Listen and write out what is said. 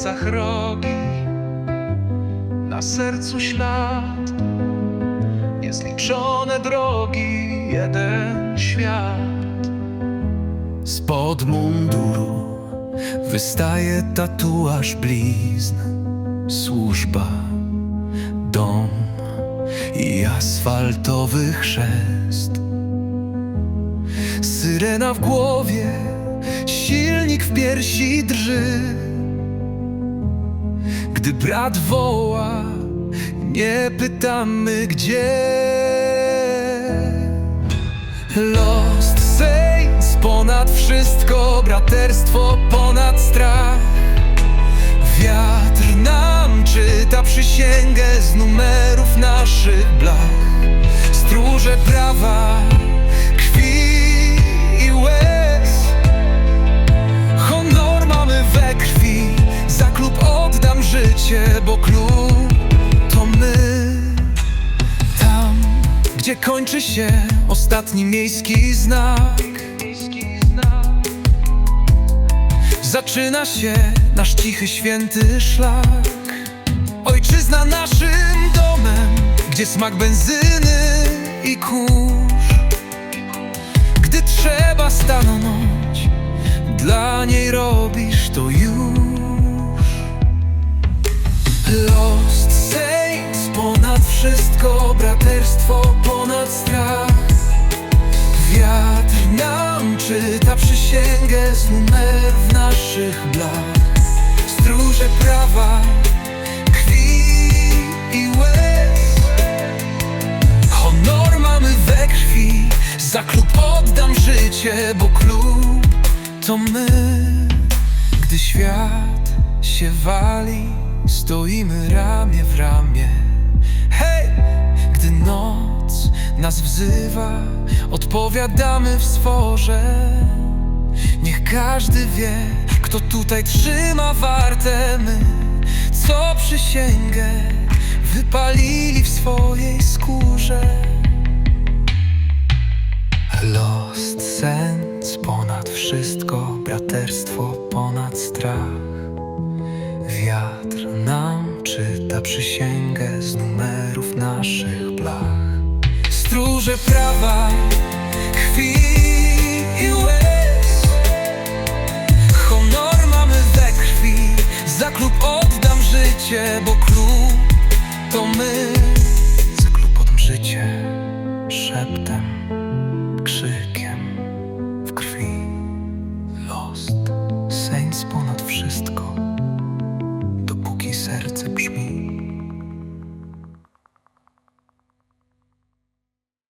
plecach rogi, na sercu ślad, niezliczone drogi, jeden świat. Spod munduru wystaje tatuaż blizn, służba, dom i asfaltowy chrzest. Syrena w głowie, silnik w piersi drży. Gdy brat woła, nie pytamy gdzie. Lost Saints ponad wszystko, braterstwo ponad strach. Wiatr nam czyta przysięgę z numerów naszych blach. Stróże prawa, gdzie kończy się ostatni miejski znak? Zaczyna się nasz cichy, święty szlak. Ojczyzna naszym domem, gdzie smak benzyny i kurz. Gdy trzeba stanąć, dla niej robisz to już wszystko, braterstwo ponad strach. Wiatr nam czyta przysięgę z numerów naszych blach. Stróże prawa, krwi i łez. Honor mamy we krwi, za klub oddam życie, bo klub to my. Gdy świat się wali, stoimy ramię w ramię. Hej! Gdy noc nas wzywa, odpowiadamy w sworze. Niech każdy wie, kto tutaj trzyma warte my, co przysięgę wypalili w swojej skórze. Lost sense ponad wszystko, braterstwo ponad strach. Wiatr nam czyta przysięgę z numerów naszych blach. Stróże prawa, krwi i łez. Honor mamy we krwi, za klub oddam życie, bo klub to my. Za klub oddam życie, szeptem, krzyk.